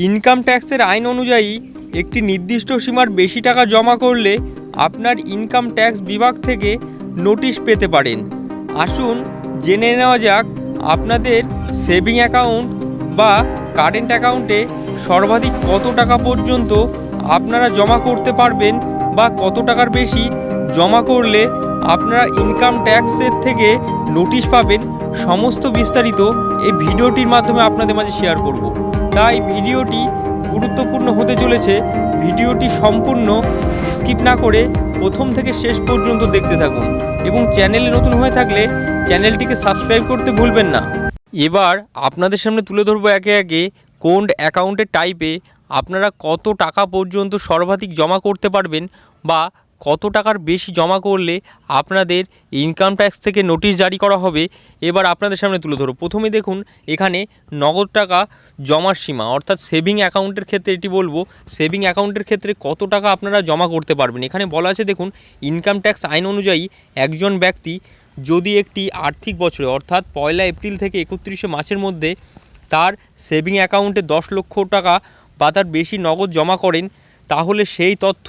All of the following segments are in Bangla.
ইনকাম ট্যাক্সের আইন অনুযায়ী একটি নির্দিষ্ট সীমার বেশি টাকা জমা করলে আপনার ইনকাম ট্যাক্স বিভাগ থেকে নোটিশ পেতে পারেন। আসুন জেনে নেওয়া যাক আপনাদের সেভিং অ্যাকাউন্ট বা কারেন্ট অ্যাকাউন্টে সর্বাধিক কত টাকা পর্যন্ত আপনারা জমা করতে পারবেন বা কত টাকার বেশি জমা করলে আপনারা ইনকাম ট্যাক্সের থেকে নোটিশ পাবেন সমস্ত বিস্তারিত এই ভিডিওটির মাধ্যমে আপনাদের মাঝে শেয়ার করব। তাই ভিডিওটি গুরুত্বপূর্ণ হতে চলেছে। ভিডিওটি সম্পূর্ণ স্কিপ না করে প্রথম থেকে শেষ পর্যন্ত দেখতে থাকুন এবং চ্যানেলে নতুন হয়ে থাকলে চ্যানেলটিকে সাবস্ক্রাইব করতে ভুলবেন না। এবার আপনাদের সামনে তুলে ধরবো একে একে কোন অ্যাকাউন্টের টাইপে আপনারা কত টাকা পর্যন্ত সর্বাধিক জমা করতে পারবেন বা কত টাকার বেশি জমা করলে আপনাদের ইনকাম ট্যাক্স থেকে নোটিশ জারি করা হবে? এবার আপনাদের সামনে তুলে ধরো প্রথমে দেখুন, এখানে নগদ টাকা জমার সীমা, অর্থাৎ সেভিং অ্যাকাউন্টের ক্ষেত্রে এটি বলব সেভিং অ্যাকাউন্টের ক্ষেত্রে কত টাকা আপনারা জমা করতে পারবেন? এখানে বলা আছে, দেখুন ইনকাম ট্যাক্স আইন অনুযায়ী একজন ব্যক্তি যদি একটি আর্থিক বছরে, অর্থাৎ পয়লা এপ্রিল থেকে একত্রিশে মার্চের মধ্যে তার সেভিং অ্যাকাউন্টে দশ লক্ষ টাকা বা তার বেশি নগদ জমা করেন, তাহলে সেই তথ্য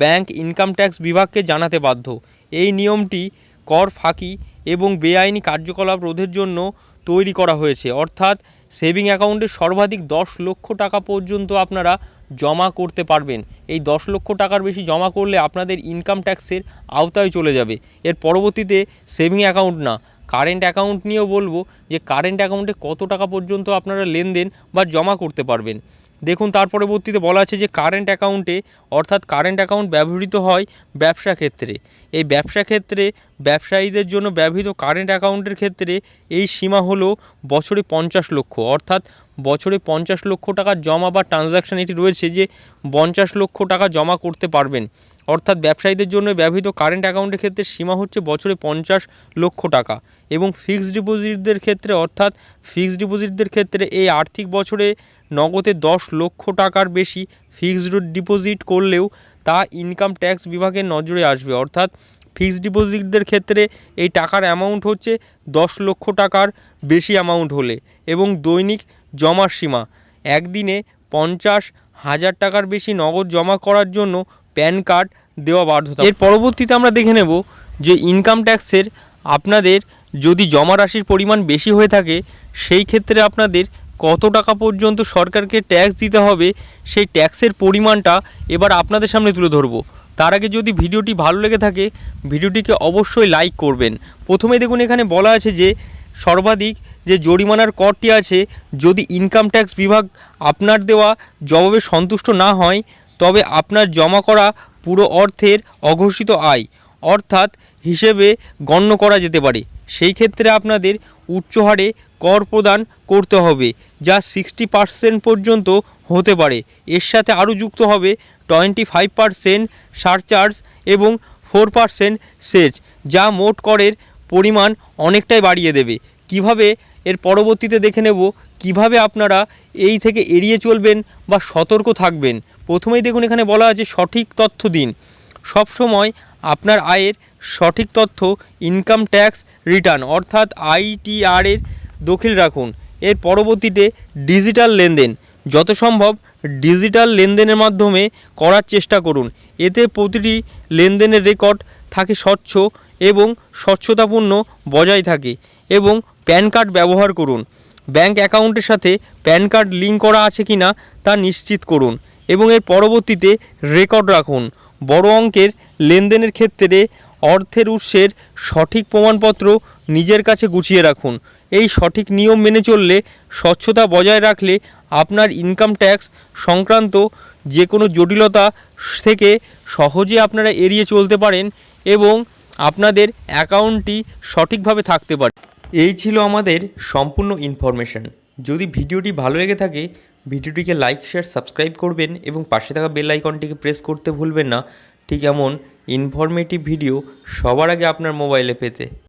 ব্যাংক ইনকাম ট্যাক্স বিভাগকে জানাতে বাধ্য। এই নিয়মটি কর ফাঁকি এবং বেআইনি কার্যকলাপ রোধের জন্য তৈরি করা হয়েছে। অর্থাৎ সেভিং অ্যাকাউন্টে সর্বাধিক দশ লক্ষ টাকা পর্যন্ত আপনারা জমা করতে পারবেন। এই দশ লক্ষ টাকার বেশি জমা করলে আপনাদের ইনকাম ট্যাক্সের আওতায় চলে যাবে। এর পরবর্তীতে সেভিং অ্যাকাউন্ট না। কারেন্ট অ্যাকাউন্ট নিয়েও বলব যে, কারেন্ট অ্যাকাউন্টে কত টাকা পর্যন্ত আপনারা লেনদেন বা জমা করতে পারবেন। দেখুন, তার পরবর্তীতে বলা আছে যে কারেন্ট অ্যাকাউন্টে অর্থাৎ কারেন্ট অ্যাকাউন্ট ব্যবহৃত হয় ব্যবসা ক্ষেত্রে। এই ব্যবসা ক্ষেত্রে ব্যবসায়ীদের জন্য ব্যবহৃত কারেন্ট অ্যাকাউন্টের ক্ষেত্রে এই সীমা হলো বছরে পঞ্চাশ লক্ষ। অর্থাৎ বছরে পঞ্চাশ লক্ষ টাকা জমা বা ট্রানজ্যাকশান এটি রয়েছে যে পঞ্চাশ লক্ষ টাকা জমা করতে পারবেন। অর্থাৎ ব্যবসায়ীদের জন্য ব্যবহৃত কারেন্ট অ্যাকাউন্টের ক্ষেত্রে সীমা হচ্ছে বছরে পঞ্চাশ লক্ষ টাকা এবং ফিক্সড ডিপোজিটদের ক্ষেত্রে, অর্থাৎ ফিক্সড ডিপোজিটদের ক্ষেত্রে এই আর্থিক বছরে নগদে দশ লক্ষ টাকার বেশি ফিক্সড ডিপোজিট করলেও তা ইনকাম ট্যাক্স বিভাগের নজরে আসবে। অর্থাৎ ফিক্সড ডিপোজিটদের ক্ষেত্রে এই টাকার অ্যামাউন্ট হচ্ছে দশ লক্ষ টাকার বেশি অ্যামাউন্ট হলে এবং দৈনিক জমার সীমা। একদিনে পঞ্চাশ হাজার টাকার বেশি নগদ জমা করার জন্য প্যান কার্ড দেওয়া বাধ্যতা। এর পরবর্তীতে আমরা দেখে নেব যে ইনকাম ট্যাক্সের আপনাদের যদি জমা রাশির পরিমাণ বেশি হয়ে থাকে, সেই ক্ষেত্রে আপনাদের কত টাকা পর্যন্ত সরকারকে ট্যাক্স দিতে হবে, সেই ট্যাক্সের পরিমাণটা এবার আপনাদের সামনে তুলে ধরবো। তার আগে যদি ভিডিওটি ভালো লেগে থাকে, ভিডিওটিকে অবশ্যই লাইক করবেন। প্রথমে দেখুন, এখানে বলা আছে যে, সর্বাধিক যে জরিমানার করটি আছে, যদি ইনকাম ট্যাক্স বিভাগ আপনার দেওয়া জবাবে সন্তুষ্ট না হয়, তবে আপনার জমা করা পুরো অর্থের অঘোষিত আয়, অর্থাৎ হিসেবে গণ্য করা যেতে পারে। সেই ক্ষেত্রে আপনাদের উচ্চ হারে কর প্রদান করতে হবে, যা সিক্সটি পার্সেন্ট পর্যন্ত হতে পারে। এর সাথে আরও যুক্ত হবে টোয়েন্টি ফাইভ পার্সেন্ট সারচার্জ এবং ফোর পার্সেন্ট সেচ, যা মোট করের পরিমাণ অনেকটাই বাড়িয়ে দেবে। কীভাবে? এর পরবর্তীতে দেখে নেব কীভাবে আপনারা এই থেকে এড়িয়ে চলবেন বা সতর্ক থাকবেন। প্রথমেই দেখুন এখানে বলা আছে সঠিক তথ্য দিন। সবসময় আপনার আয়ের সঠিক তথ্য ইনকাম ট্যাক্স রিটার্ন অর্থাৎ আইটিআর এর দখিল রাখুন। এর পরবর্তীতে ডিজিটাল লেনদেন। যত সম্ভব ডিজিটাল লেনদেনের মাধ্যমে করার চেষ্টা করুন। এতে প্রতিটি লেনদেনের রেকর্ড থাকে স্বচ্ছ এবং স্বচ্ছতাপূর্ণ বজায় থাকে এবং প্যান কার্ড ব্যবহার করুন। ব্যাংক অ্যাকাউন্টের সাথে প্যান কার্ড লিঙ্ক করা আছে কি না তা নিশ্চিত করুন এবং এর পরবর্তীতে রেকর্ড রাখুন। বড় অঙ্কের লেনদেনের ক্ষেত্রে অর্থের উৎসের সঠিক প্রমাণপত্র নিজের কাছে গুছিয়ে রাখুন। এই সঠিক নিয়ম মেনে চললে, স্বচ্ছতা বজায় রাখলে আপনার ইনকাম ট্যাক্স সংক্রান্ত যে কোনো জটিলতা থেকে সহজে আপনারা এড়িয়ে চলতে পারেন এবং আপনাদের অ্যাকাউন্টটি সঠিকভাবে থাকতে পারে। এই ছিল আমাদের সম্পূর্ণ ইনফরমেশান যদি ভিডিওটি ভালো লেগে থাকে, ভিডিওটিকে লাইক শেয়ার সাবস্ক্রাইব করবেন এবং পাশে থাকা বেল আইকনটিকে প্রেস করতে ভুলবেন না। ঠিক এমন ইনফরমেটিভ ভিডিও সবার আগে আপনার মোবাইলে পেতে।